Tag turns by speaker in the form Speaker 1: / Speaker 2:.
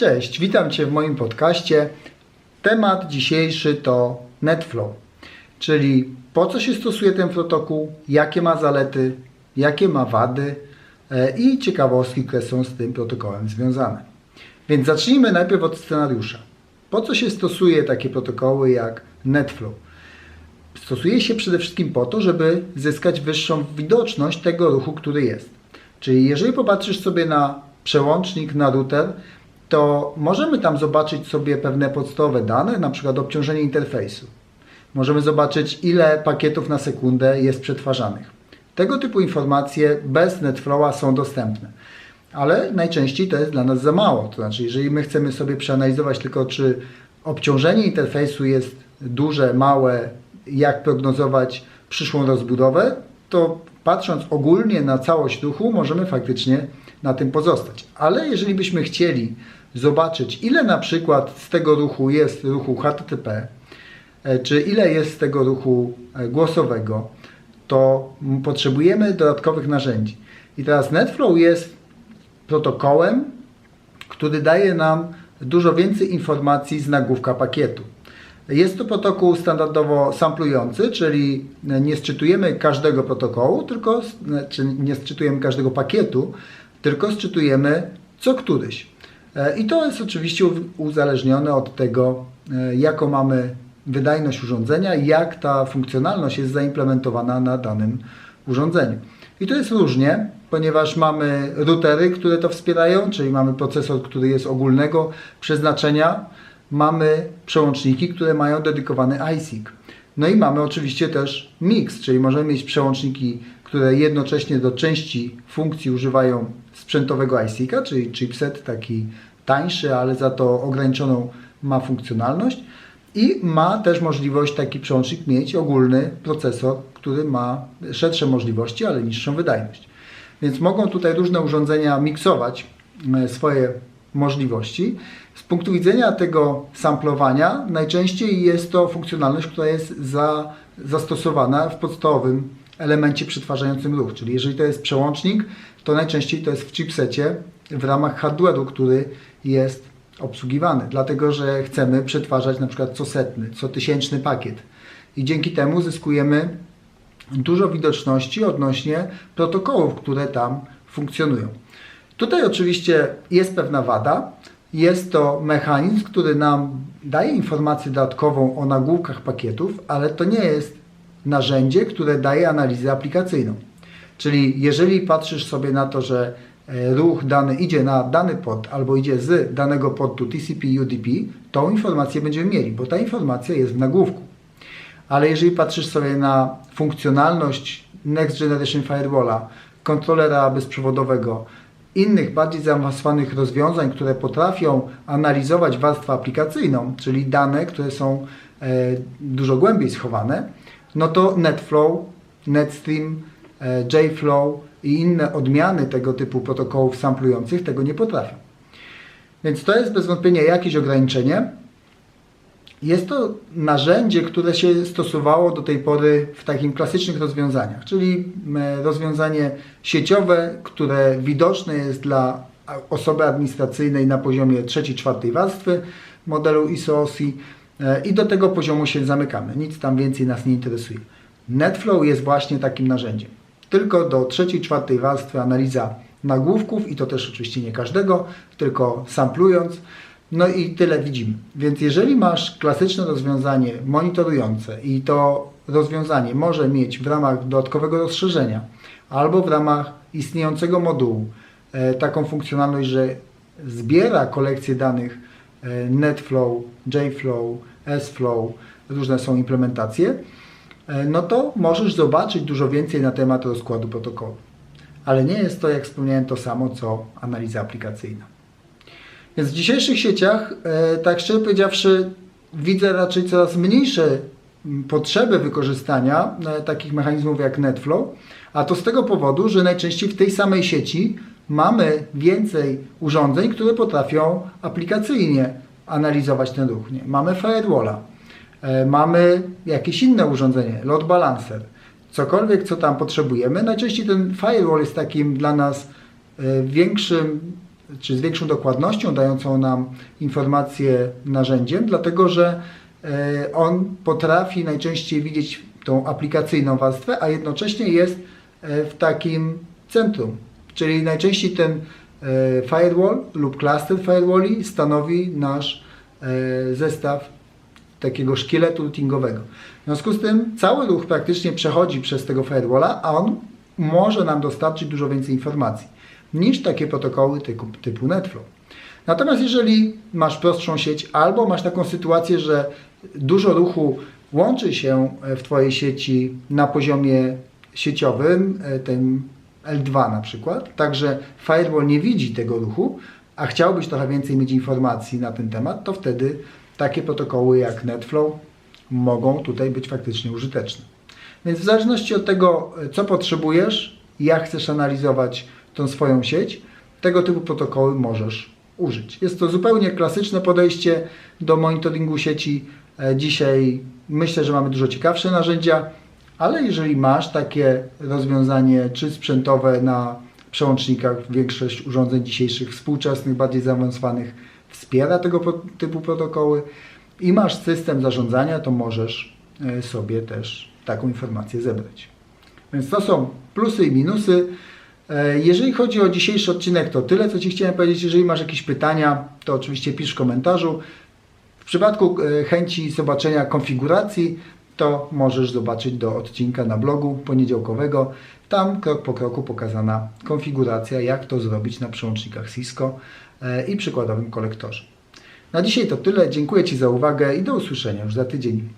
Speaker 1: Cześć, witam Cię w moim podcaście. Temat dzisiejszy to NetFlow, czyli po co się stosuje ten protokół, jakie ma zalety, jakie ma wady e, i ciekawostki, które są z tym protokołem związane. Więc zacznijmy najpierw od scenariusza. Po co się stosuje takie protokoły jak NetFlow? Stosuje się przede wszystkim po to, żeby zyskać wyższą widoczność tego ruchu, który jest. Czyli jeżeli popatrzysz sobie na przełącznik, na router, to możemy tam zobaczyć sobie pewne podstawowe dane, na przykład obciążenie interfejsu. Możemy zobaczyć, ile pakietów na sekundę jest przetwarzanych. Tego typu informacje bez NetFlowa są dostępne. Ale najczęściej to jest dla nas za mało. To znaczy, jeżeli my chcemy sobie przeanalizować tylko, czy obciążenie interfejsu jest duże, małe, jak prognozować przyszłą rozbudowę, to patrząc ogólnie na całość ruchu, możemy faktycznie na tym pozostać. Ale jeżeli byśmy chcieli zobaczyć, ile na przykład z tego ruchu jest ruchu HTTP, e, czy ile jest z tego ruchu e, głosowego, to potrzebujemy dodatkowych narzędzi. I teraz NetFlow jest protokołem, który daje nam dużo więcej informacji z nagłówka pakietu. Jest to protokół standardowo samplujący, czyli nie sczytujemy każdego protokołu, tylko, czy nie sczytujemy każdego pakietu, tylko sczytujemy co któryś. E, I to jest oczywiście uzależnione od tego, e, jaką mamy wydajność urządzenia i jak ta funkcjonalność jest zaimplementowana na danym urządzeniu. I to jest różnie, ponieważ mamy routery, które to wspierają, czyli mamy procesor, który jest ogólnego przeznaczenia, mamy przełączniki, które mają dedykowany ISIC. No i mamy oczywiście też mix, czyli możemy mieć przełączniki, które jednocześnie do części funkcji używają sprzętowego ISIC-a, czyli chipset taki tańszy, ale za to ograniczoną ma funkcjonalność i ma też możliwość taki przełącznik mieć ogólny procesor, który ma szersze możliwości, ale niższą wydajność. Więc mogą tutaj różne urządzenia miksować e, swoje możliwości. Z punktu widzenia tego samplowania najczęściej jest to funkcjonalność, która jest za, zastosowana w podstawowym elemencie przetwarzającym ruch. Czyli jeżeli to jest przełącznik, to najczęściej to jest w chipsecie w ramach hardware'u, który jest obsługiwany, dlatego że chcemy przetwarzać na przykład co setny, co tysięczny pakiet. I dzięki temu zyskujemy dużo widoczności odnośnie protokołów, które tam funkcjonują. Tutaj oczywiście jest pewna wada. Jest to mechanizm, który nam daje informację dodatkową o nagłówkach pakietów, ale to nie jest narzędzie, które daje analizę aplikacyjną. Czyli jeżeli patrzysz sobie na to, że e, ruch dany idzie na dany pod albo idzie z danego portu TCP UDP, tą informację będziemy mieli, bo ta informacja jest w nagłówku. Ale jeżeli patrzysz sobie na funkcjonalność Next Generation Firewalla, kontrolera bezprzewodowego, innych bardziej zaawansowanych rozwiązań, które potrafią analizować warstwę aplikacyjną, czyli dane, które są e, dużo głębiej schowane, no to NetFlow, NetStream, e, JFlow i inne odmiany tego typu protokołów samplujących tego nie potrafią. Więc to jest bez wątpienia jakieś ograniczenie. Jest to narzędzie, które się stosowało do tej pory w takich klasycznych rozwiązaniach, czyli e, rozwiązanie sieciowe, które widoczne jest dla osoby administracyjnej na poziomie trzeciej, czwartej warstwy modelu ISO-OSI i do tego poziomu się zamykamy. Nic tam więcej nas nie interesuje. NetFlow jest właśnie takim narzędziem. Tylko do trzeciej, czwartej warstwy analiza nagłówków i to też oczywiście nie każdego, tylko samplując no i tyle widzimy. Więc jeżeli masz klasyczne rozwiązanie monitorujące i to rozwiązanie może mieć w ramach dodatkowego rozszerzenia albo w ramach istniejącego modułu e, taką funkcjonalność, że zbiera kolekcję danych e, NetFlow, JFlow, SFlow, różne są implementacje, e, no to możesz zobaczyć dużo więcej na temat rozkładu protokołu. Ale nie jest to, jak wspomniałem, to samo co analiza aplikacyjna. Więc w dzisiejszych sieciach, e, tak szczerze powiedziawszy, widzę raczej coraz mniejsze potrzeby wykorzystania e, takich mechanizmów jak NetFlow, a to z tego powodu, że najczęściej w tej samej sieci mamy więcej urządzeń, które potrafią aplikacyjnie analizować ten ruch. Nie? Mamy firewalla, e, mamy jakieś inne urządzenie, load balancer, cokolwiek, co tam potrzebujemy. Najczęściej ten firewall jest takim dla nas większym czy z większą dokładnością dającą nam informacje narzędziem, dlatego że e, on potrafi najczęściej widzieć tą aplikacyjną warstwę, a jednocześnie jest e, w takim centrum. Czyli najczęściej ten e, firewall lub cluster firewalli stanowi nasz e, zestaw takiego szkieletu routingowego. W związku z tym cały ruch praktycznie przechodzi przez tego firewalla, a on może nam dostarczyć dużo więcej informacji niż takie protokoły typu, typu NetFlow. Natomiast jeżeli masz prostszą sieć albo masz taką sytuację, że dużo ruchu łączy się w Twojej sieci na poziomie sieciowym, e, tym L2 na przykład, także firewall nie widzi tego ruchu, a chciałbyś trochę więcej mieć informacji na ten temat, to wtedy takie protokoły jak NetFlow mogą tutaj być faktycznie użyteczne. Więc w zależności od tego, co potrzebujesz, jak chcesz analizować tą swoją sieć, tego typu protokoły możesz użyć. Jest to zupełnie klasyczne podejście do monitoringu sieci. E, Dzisiaj myślę, że mamy dużo ciekawsze narzędzia, ale jeżeli masz takie rozwiązanie, czy sprzętowe na przełącznikach, większość urządzeń dzisiejszych współczesnych, bardziej zaawansowanych wspiera tego typu protokoły i masz system zarządzania, to możesz e, sobie też taką informację zebrać. Więc to są plusy i minusy. E, Jeżeli chodzi o dzisiejszy odcinek, to tyle, co Ci chciałem powiedzieć. Jeżeli masz jakieś pytania, to oczywiście pisz w komentarzu. W przypadku e, chęci zobaczenia konfiguracji, to możesz zobaczyć do odcinka na blogu poniedziałkowego. Tam krok po kroku pokazana konfiguracja, jak to zrobić na przełącznikach Cisco e, i przykładowym kolektorze. Na dzisiaj to tyle. Dziękuję Ci za uwagę i do usłyszenia już za tydzień.